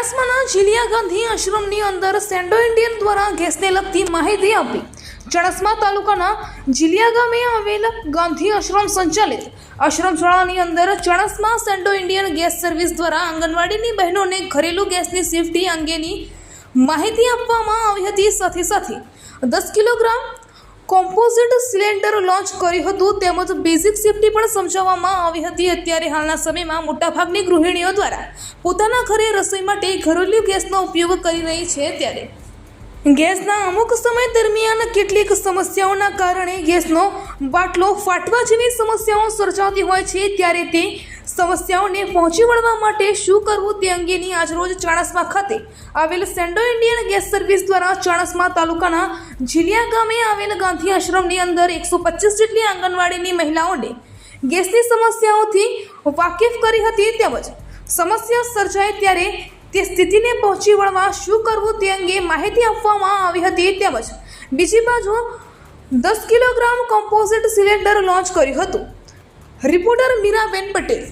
જીલિયા ગાંધી આશ્રમની અંદર સેન્ડો ઇન્ડિયન દ્વારા ગેસને લગતી માહિતી આપી. ચણસ્મા તાલુકાના જીલિયા ગામે આવેલ ગાંધી આશ્રમ સંચાલિત આશ્રમ શાળાની અંદર ચણસ્મા સેન્ડો ઇન્ડિયન ગેસ સર્વિસ દ્વારા આંગણવાડીની બહેનોને ઘરેલું ગેસની સેફટી અંગેની માહિતી આપવામાં આવી હતી. સાથે સાથે દસ કિલોગ્રામ કોમ્પોઝિટ સિલિન્ડર લોન્ચ કર્યું હતું તેમજ બેઝિક સેફટી પણ સમજાવવામાં આવી હતી. અત્યારે હાલના સમયમાં મોટાભાગની ગૃહિણીઓ દ્વારા પોતાના ઘરે રસોઈ માટે ઘરેલું ગેસનો ઉપયોગ કરી રહી છે ત્યારે. ગેસના અમુક સમય દરમિયાન કેટલીક સમસ્યાઓના કારણે ગેસનો બાટલો ફાટવા જેવી સમસ્યાઓ સર્જાતી હોય છે ત્યારે તે સમસ્યાઓને પહોંચી વળવા માટે શું કરવું તે અંગેની આજરોજ ચાણસમા ખાતે આવેલ સેન્ડો ઇન્ડિયન ગેસ સર્વિસ દ્વારા ચાણસમા તાલુકાના ઝીલિયા ગામે આવેલ ગાંધી આશ્રમની અંદર એકસો પચીસ જેટલી આંગણવાડીની મહિલાઓને ગેસની સમસ્યાઓથી વાકેફ કરી હતી તેમજ સમસ્યા સર્જાય ત્યારે તે સ્થિતિને પહોંચી વળવા શું કરવું તે અંગે માહિતી આપવામાં આવી હતી તેમજ બીજી બાજુ દસ કિલોગ્રામ કોમ્પોઝિટ સિલિન્ડર લોન્ચ કર્યું હતું. રિપોર્ટર મીરાબેન પટેલ